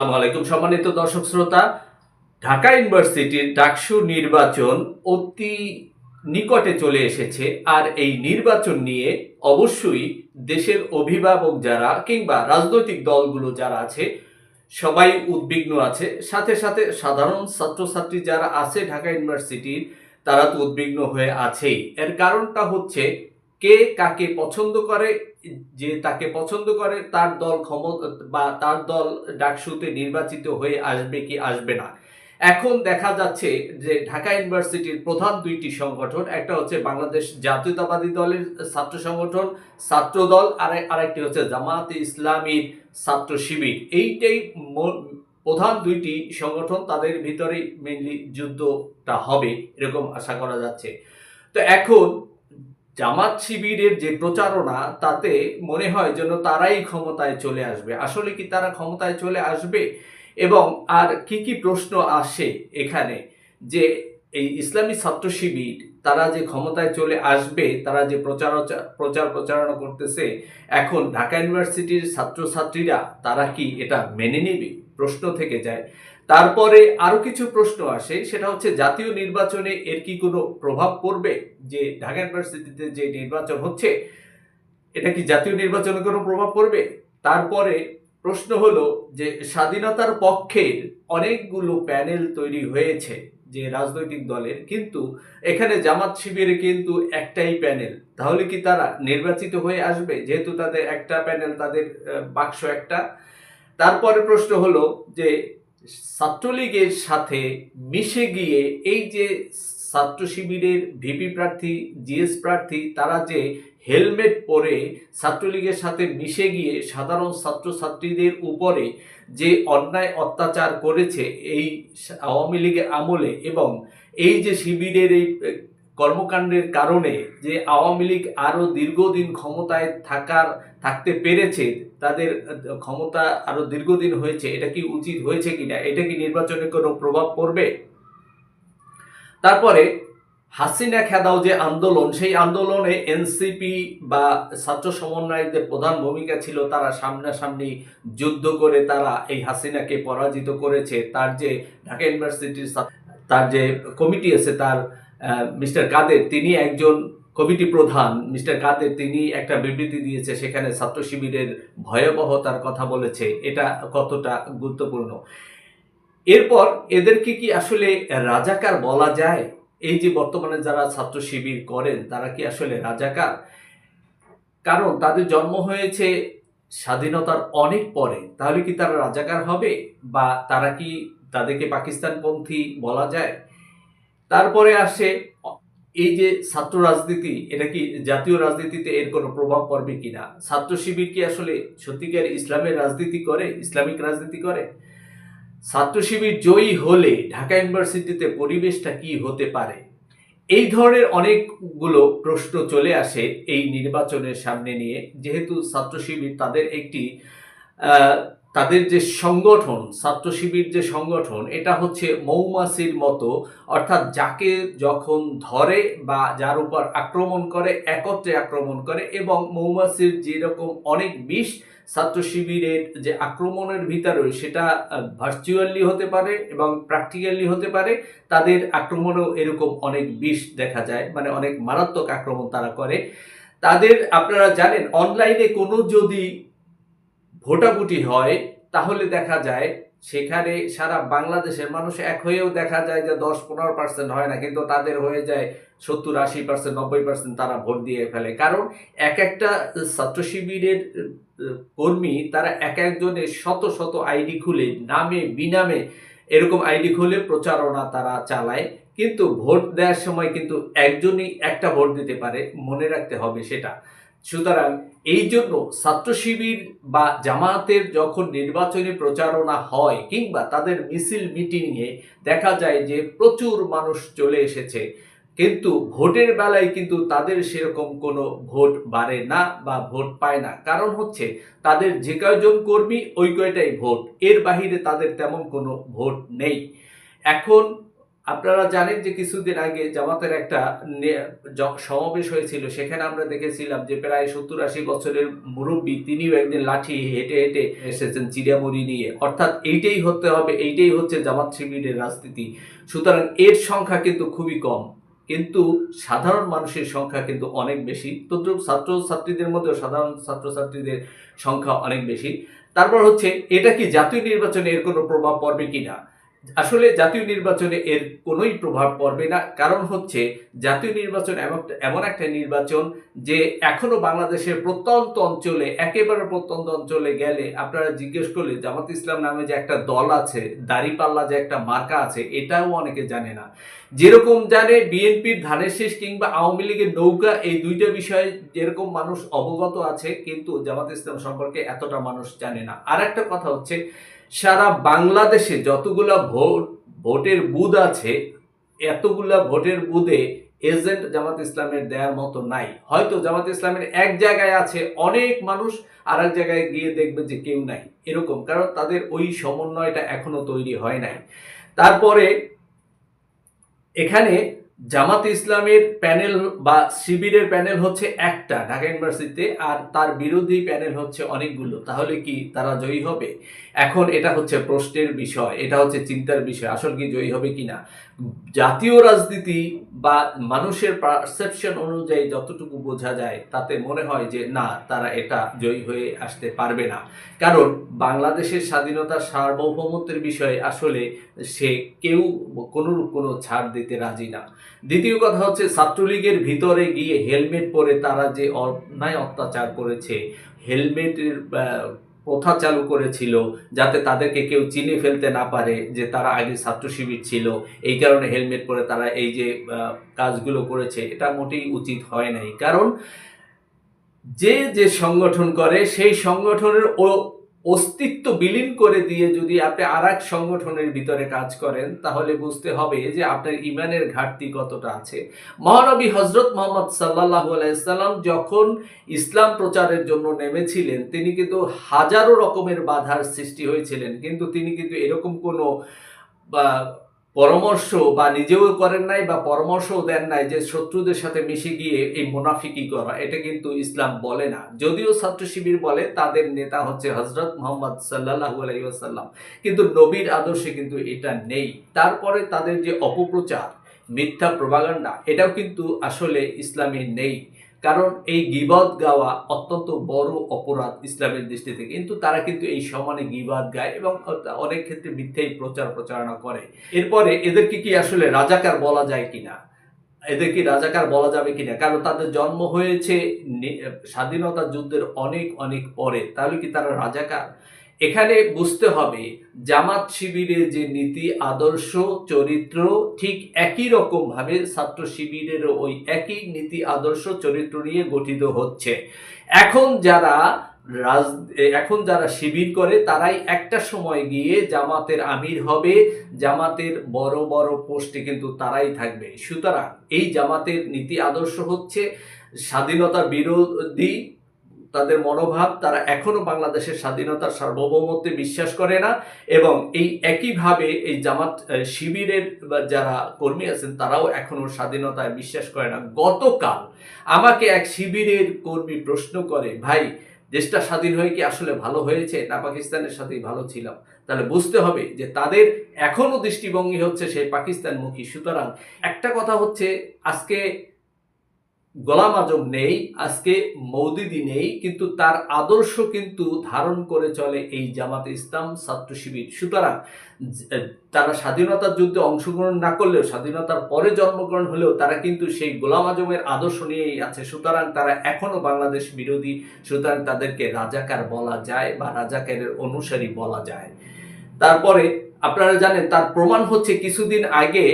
আলাইকুম। সম্মানিত দর্শক শ্রোতা, ঢাকা ইউনিভার্সিটির ডাকসু নির্বাচন অতি নিকটে চলে এসেছে আর এই নির্বাচন নিয়ে অবশ্যই দেশের অভিভাবক যারা কিংবা রাজনৈতিক দলগুলো যারা আছে, সবাই উদ্বিগ্ন আছে। সাথে সাথে সাধারণ ছাত্রছাত্রী যারা আছে ঢাকা ইউনিভার্সিটির, তারা তো উদ্বিগ্ন হয়ে আছেই। এর কারণটা হচ্ছে কে কাকে পছন্দ করে যে তাকে পছন্দ করে, তার দল ক্ষমতা, বা তার দল ডাকসুতে নির্বাচিত হয়ে আসবে কি আসবে না। এখন দেখা যাচ্ছে যে ঢাকা ইউনিভার্সিটির প্রধান দুইটি সংগঠন, একটা হচ্ছে বাংলাদেশ জাতীয়তাবাদী দলের ছাত্র সংগঠন, ছাত্র দল, আর আরেকটি হচ্ছে জামাতে ইসলামীর ছাত্র শিবির। এইটাই প্রধান দুইটি সংগঠন, তাদের ভিতরেই মেনলি যুদ্ধটা হবে, এরকম আশা করা যাচ্ছে। তো এখন জামাত শিবিরের যে প্রচারণা, তাতে মনে হয় যেন তারাই ক্ষমতায় চলে আসবে। আসলে কি তারা ক্ষমতায় চলে আসবে? এবং আর কি কি প্রশ্ন আসে এখানে? যে এই ইসলামী ছাত্র শিবির, তারা যে ক্ষমতায় চলে আসবে, তারা যে প্রচার প্রচার প্রচারণা করতেছে, এখন ঢাকা ইউনিভার্সিটির ছাত্রছাত্রীরা তারা কি এটা মেনে নেবে? প্রশ্ন থেকে যায়। তারপরে আরও কিছু প্রশ্ন আসে, সেটা হচ্ছে জাতীয় নির্বাচনে এর কি কোনো প্রভাব পড়বে? যে ঢাকা ইউনিভার্সিটিতে যে নির্বাচন হচ্ছে, এটা কি জাতীয় নির্বাচনে কোনো প্রভাব পড়বে? তারপরে প্রশ্ন হলো যে স্বাধীনতার পক্ষের অনেকগুলো প্যানেল তৈরি হয়েছে যে রাজনৈতিক দলের, কিন্তু এখানে জামাত শিবিরে কিন্তু একটাই প্যানেল। তাহলে কি তারা নির্বাচিত হয়ে আসবে? যেহেতু তাদের একটা প্যানেল, তাদের বাক্স একটা। তারপরে প্রশ্ন হলো যে ছাত্রলীগের সাথে মিশে গিয়ে এই যে ছাত্র শিবিরের ভিপি প্রার্থী, জিএস প্রার্থী, তারা যে হেলমেট পরে ছাত্রলীগের সাথে মিশে গিয়ে সাধারণ ছাত্রছাত্রীদের উপরে যে অন্যায় অত্যাচার করেছে এই আওয়ামী লীগের আমলে এবং এই যে শিবিরের এই কর্মকাণ্ডের কারণে যে আওয়ামী লীগ আরও দীর্ঘদিন ক্ষমতায় থাকার, থাকতে পেরেছে, তাদের ক্ষমতা আরও দীর্ঘদিন হয়েছে, এটা কি উচিত হয়েছে কিনা এটা কি নির্বাচনে কোনো প্রভাব পড়বে? তারপরে হাসিনা খেদাও যে আন্দোলন, সেই আন্দোলনে এনসিপি বা ছাত্র সমন্বয়কদের প্রধান ভূমিকা ছিল তারা সামনাসামনি যুদ্ধ করে তারা এই হাসিনাকে পরাজিত করেছে। তার যে ঢাকা ইউনিভার্সিটির তার যে কমিটি আছে, তার মিস্টার কাদের, তিনি একজন কমিটি প্রধান। মিস্টার কাদের, তিনি একটা বিবৃতি দিয়েছে, সেখানে ছাত্র শিবিরের ভয়াবহতার কথা বলেছে। এটা কতটা গুরুত্বপূর্ণ? এরপর এদেরকে কি আসলে রাজাকার বলা যায়? এই যে বর্তমানে যারা ছাত্র শিবির করেন, তারা কি আসলে রাজাকার? কারণ তাদের জন্ম হয়েছে স্বাধীনতার অনেক পরে। তাহলে কি তারা রাজাকার হবে? বা তারা কি তাদেরকে পাকিস্তানপন্থী বলা যায়? তারপরে আসে, এই যে ছাত্র রাজনীতি, এটা কি জাতীয় রাজনীতিতে এর কোনো প্রভাব পড়বে কিনা ছাত্র শিবির কি আসলে সত্যিকার ইসলামের রাজনীতি করে, ইসলামিক রাজনীতি করে? ছাত্র শিবির জয়ী হলে ঢাকা ইউনিভার্সিটিতে পরিবেশটা কি হতে পারে? এই ধরনের অনেকগুলো প্রশ্ন চলে আসে এই নির্বাচনের সামনে নিয়ে। যেহেতু ছাত্র শিবির তাদের একটি তাদের যে সংগঠন, ছাত্র শিবির যে সংগঠন, এটা হচ্ছে মৌমাছির মতো। অর্থাৎ যাকে যখন ধরে বা যার উপর আক্রমণ করে, একত্রে আক্রমণ করে এবং মৌমাছির যেরকম অনেক বিষ, ছাত্র শিবিরের যে আক্রমণের ভিতরে, সেটা ভার্চুয়ালি হতে পারে এবং প্র্যাকটিক্যালি হতে পারে, তাদের আক্রমণেও এরকম অনেক বিষ দেখা যায় মানে অনেক মারাত্মক আক্রমণ তারা করে। তাদের আপনারা জানেন অনলাইনে কোনো যদি ভোটাভুটি হয়, তাহলে দেখা যায় সেখানে সারা বাংলাদেশের মানুষ এক হয়েও দেখা যায় যে দশ পনেরো পার্সেন্ট হয় না, কিন্তু তাদের হয়ে যায় সত্তর আশি পার্সেন্ট নব্বই পার্সেন্ট তারা ভোট দিয়ে ফেলে। কারণ এক একটা ছাত্র শিবিরের কর্মী তারা এক একজনের শত শত আইডি খুলে, নামে, বিনামে এরকম আইডি খুলে প্রচারণা তারা চালায়। কিন্তু ভোট দেওয়ার সময় কিন্তু একজনই একটা ভোট দিতে পারে, মনে রাখতে হবে সেটা। সুতরাং এই জন্য ছাত্র শিবির বা জামাতের যখন নির্বাচনী প্রচারণা হয় কিংবা তাদের মিছিল মিটিংয়ে দেখা যায় যে প্রচুর মানুষ চলে এসেছে, কিন্তু ভোটের বেলায় কিন্তু তাদের সেরকম কোনো ভোট বাড়ে না বা ভোট পায় না। কারণ হচ্ছে তাদের যে কয়জন কর্মী, ওই কয়টাই ভোট। এর বাহিরে তাদের তেমন কোনো ভোট নেই। এখন আপনারা জানেন যে কিছুদিন আগে জামাতের একটা নে- সমাবেশ হয়েছিল। সেখানে আমরা দেখেছিলাম যে প্রায় সত্তর আশি বছরের মুরব্বী তিনিও একদিন লাঠি হেঁটে হেঁটে এসেছেন চিড়িয়ামুড়ি নিয়ে। অর্থাৎ এইটাই হতে হবে, এইটাই হচ্ছে জামাত শিবিরের রাজনীতি। সুতরাং এর সংখ্যা কিন্তু খুবই কম। কিন্তু সাধারণ মানুষের সংখ্যা কিন্তু অনেক বেশি। তদ্রুপ ছাত্র ছাত্রীদের মধ্যেও সাধারণ ছাত্রছাত্রীদের সংখ্যা অনেক বেশি। তারপর হচ্ছে, এটা কি জাতীয় নির্বাচনে এর কোনো প্রভাব পড়বে কিনা? আসলে জাতীয় নির্বাচনে এর কোনোই প্রভাব পড়বে না। কারণ হচ্ছে, জাতীয় নির্বাচন এমন একটা নির্বাচন যে এখনও বাংলাদেশের প্রত্যন্ত অঞ্চলে, একেবারে প্রত্যন্ত অঞ্চলে গেলে আপনারা জিজ্ঞেস করলে জামাত ইসলাম নামে যে একটা দল আছে, দাড়িপাল্লা যে একটা মার্কা আছে, এটাও অনেকে জানে না। যেরকম জানে বিএনপির ধানের শেষ কিংবা আওয়ামী লীগের নৌকা, এই দুইটা বিষয়ে যেরকম মানুষ অবগত আছে, কিন্তু জামাত ইসলাম সম্পর্কে এতটা মানুষ জানে না। আর একটা কথা হচ্ছে সারা বাংলাদেশে যতগুলা ভোট, ভোটের বুথ আছে, এতগুলা ভোটের বুথে এজেন্ট জামাত ইসলামের দেওয়ার মতো নাই। হয়তো জামাত ইসলামের এক জায়গায় আছে অনেক মানুষ আর এক জায়গায় গিয়ে দেখবে যে কেউ নাই। এরকম, কারণ তাদের ওই সমন্বয়টা এখনও তৈরি হয় নাই। তারপরে এখানে জামাত ইসলামের প্যানেল বা শিবিরের প্যানেল হচ্ছে একটা ঢাকা ইউনিভার্সিটিতে, আর তার বিরোধী প্যানেল হচ্ছে অনেকগুলো। তাহলে কি তারা জয়ী হবে? এখন এটা হচ্ছে প্রশ্নের বিষয়, এটা হচ্ছে চিন্তার বিষয়, আসল কি জয়ী হবে কিনা? জাতীয় রাজনীতি বা মানুষের পারসেপশন অনুযায়ী যতটুকু বোঝা যায়, তাতে মনে হয় যে না, তারা এটা জয়ী হয়ে আসতে পারবে না। কারণ বাংলাদেশের স্বাধীনতার সার্বভৌমত্বের বিষয়ে আসলে সে কেউ কোনোরূপ কোনো ছাড় দিতে রাজি না। দ্বিতীয় কথা হচ্ছে, ছাত্রলীগের ভিতরে গিয়ে হেলমেট পরে তারা যে অন্যায় অত্যাচার করেছে, হেলমেটের প্রথা চালু করেছিল যাতে তাদেরকে কেউ চিনে ফেলতে না পারে যে তারা আগে ছাত্র শিবির ছিল। এই কারণে হেলমেট পরে তারা এই যে কাজগুলো করেছে, এটা মোটেই উচিত হয় নাই। কারণ যে যে সংগঠন করে, সেই সংগঠনের ও- অস্তিত্ব বিলীন করে দিয়ে যদি আপনি আর এক সংগঠনের ভিতরে কাজ করেন, তাহলে বুঝতে হবে যে আপনার ইমানের ঘাটতি কতটা আছে। মহানবী হজরত মোহাম্মদ সাল্লাহ আলাইসাল্লাম যখন ইসলাম প্রচারের জন্য নেমেছিলেন, তিনি কিন্তু হাজারো রকমের বাধার সৃষ্টি হয়েছিলেন। কিন্তু তিনি কিন্তু এরকম কোনো, বা পরামর্শ বা নিজেও করেন নাই বা পরামর্শও দেন নাই যে শত্রুদের সাথে মিশে গিয়ে এই মুনাফিকি করা, এটা কিন্তু ইসলাম বলে না। যদিও ছাত্র শিবির বলে, তাদের নেতা হচ্ছে হজরত মোহাম্মদ সাল্লাহু আলাইসাল্লাম কিন্তু নবীর আদর্শে কিন্তু এটা নেই। তারপরে তাদের যে অপপ্রচার, মিথ্যা প্রভাগান্ডা এটাও কিন্তু আসলে ইসলামে নেই। কারণ এই গিবাদ গাওয়া অত্যন্ত বড় অপরাধ ইসলামের দৃষ্টিতে, কিন্তু তারা কিন্তু এই সমানে গিবাদ গায় এবং অনেক ক্ষেত্রে মিথ্যেই প্রচার প্রচারণা করে। এরপরে এদেরকে কি আসলে রাজাকার বলা যায় কিনা? এদের কি রাজাকার বলা যাবে কিনা? কারণ তাদের জন্ম হয়েছে স্বাধীনতা যুদ্ধের অনেক অনেক পরে। তাহলে কি তারা রাজাকার? এখানে বুঝতে হবে, জামাত শিবিরের যে নীতি, আদর্শ, চরিত্র, ঠিক একই রকম ভাবে ছাত্র শিবিরেরও ওই একই নীতি, আদর্শ, চরিত্র নিয়ে গঠিত হচ্ছে। এখন যারা রাজ, এখন যারা শিবির করে, তারাই একটা সময় গিয়ে জামাতের আমির হবে, জামাতের বড় বড় পোস্টে কিন্তু তারাই থাকবে। সুতরাং এই জামাতের নীতি, আদর্শ হচ্ছে স্বাধীনতার বিরোধী তাদের মনোভাব, তারা এখনও বাংলাদেশের স্বাধীনতার সার্বভৌমত্বে বিশ্বাস করে না এবং এই একইভাবে এই জামাত শিবিরের যারা কর্মী আছেন, তারাও এখনও স্বাধীনতায় বিশ্বাস করে না। গতকাল আমাকে এক শিবিরের কর্মী প্রশ্ন করে, ভাই, দেশটা স্বাধীন হয়ে কি আসলে ভালো হয়েছে? না, পাকিস্তানের সাথেই ভালো ছিলাম। তাহলে বুঝতে হবে যে তাদের এখনও দৃষ্টিভঙ্গি হচ্ছে সেই পাকিস্তানমুখী। সুতরাং একটা কথা হচ্ছে, আজকে গোলাম আজম নেই, আজকে মৌদিদি নেই, কিন্তু তার আদর্শ কিন্তু ধারণ করে চলে এই জামাতে ইসলাম ছাত্র শিবির। সুতরাং তারা স্বাধীনতার যুদ্ধে অংশগ্রহণ না করলেও, স্বাধীনতার পরে জন্মগ্রহণ হলেও তারা কিন্তু সেই গোলাম আজমের আদর্শ নিয়েই আছে। সুতরাং, তারা এখনও বাংলাদেশ বিরোধী, সুতরাং তাদেরকে রাজাকার বলা যায় বা রাজাকারের অনুসারী বলা যায়। তারপরে, আপনারা জানেন, তার প্রমাণ হচ্ছে কিছুদিন আগে